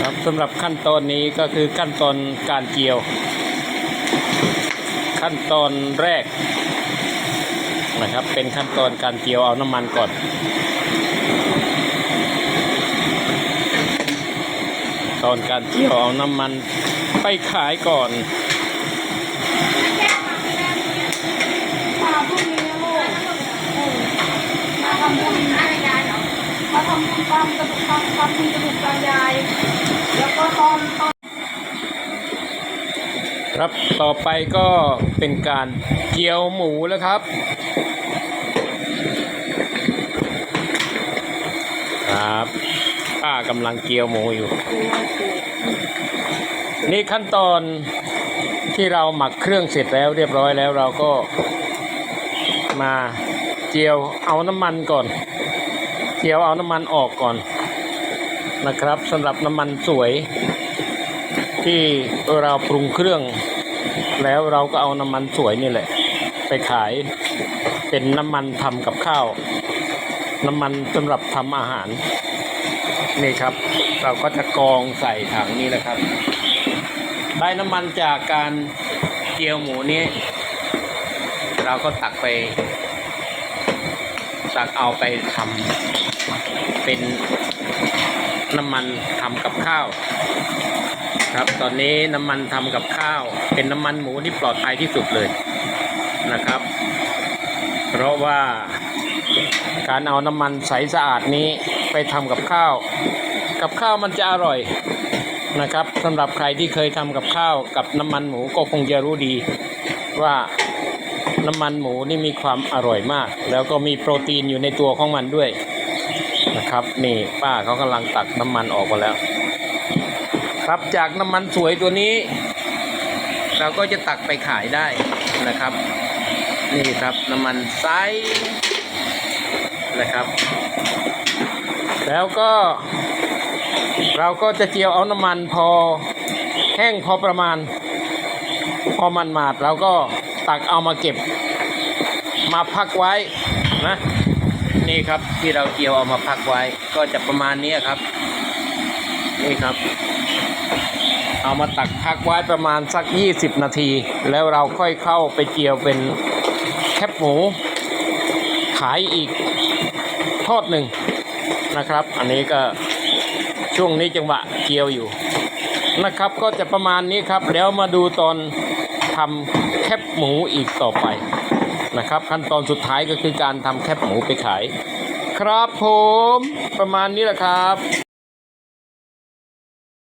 ครับสำหรับขั้นตอนนี้ก็คือขั้นตอนการเจียว ขั้นตอนแรกนะครับ เป็นขั้นตอนการเจียวเอาน้ำมันก่อน ตอนการเจียวเอาน้ำมันไปขายก่อน มาพรุ่งนี้นะลูกเออมาทำบุญอะไรยายเหรอมา ทำบุญตามกระดูกทำทำบุญกระดูกตายาย แล้วก็ตอนตอนครับต่อไปก็เป็นการเจียวหมูแล้วครับครับป้ากำลังเจียวหมูอยู่ นี่ขั้นตอนที่เราหมักเครื่องเสร็จแล้วเรียบร้อยแล้วเราก็มาเจียวเอาน้ำมันก่อน จียวเอาน้ำมันออกก่อนนะครับสำหรับน้ำมันสวย ที่เราปรุงเครื่อง แล้วเราก็เอาน้ำมันสวยนี่แหละ ไปขายเป็นน้ำมันทำกับข้าว น้ำมันสำหรับทำอาหาร นี่ครับ เราก็จะกองใส่ถังนี้แหละครับ ได้น้ำมันจากการเจียวหมูนี้ เราก็ตักไปตักเอาไปทำ เป็นน้ำมันทำกับข้าว ครับ ตอนนี้น้ำมันทำกับข้าว เป็นน้ำมันหมูที่ปลอดภัยที่สุดเลยนะครับ เพราะว่าการเอาน้ำมันใสสะอาดนี้ไปทำกับข้าว กับข้าวมันจะอร่อยนะครับสำหรับใครที่เคยทำกับข้าวกับน้ำมันหมูก็คงจะรู้ดีว่าน้ำมันหมูนี่มีความอร่อยมาก แล้วก็มีโปรตีนอยู่ในตัวของมันด้วย นะครับ นี่ป้าเขากำลังตักน้ำมันออกมาแล้ว ครับจากน้ำมันสวยตัวนี้ เราก็จะตักไปขายได้นะครับ นี่ครับน้ำมันไซนะครับ แล้วก็ เราก็จะเจียวเอาน้ำมันพอแห้งพอประมาณ พอมันหมาดเราก็ตักเอามาเก็บ มาพักไว้นะ นี่ครับที่เราเจียวเอามาพักไว้ ก็จะประมาณนี้ครับ นี่ครับ เอามาตักพักไว้ประมาณสัก 20 นาที แล้วเราค่อยเข้าไปเจียวเป็นแคบหมู ขายอีกทอดหนึ่งนะครับ อันนี้ก็ช่วงนี้จังหวะเจียวอยู่นะครับ ก็จะประมาณนี้ครับ แล้วมาดูตอนทำแคบหมูอีกต่อไป นะครับ ขั้นตอนสุดท้ายก็คือการทำแคบหมูไปขาย ครับผมประมาณนี้แหละครับ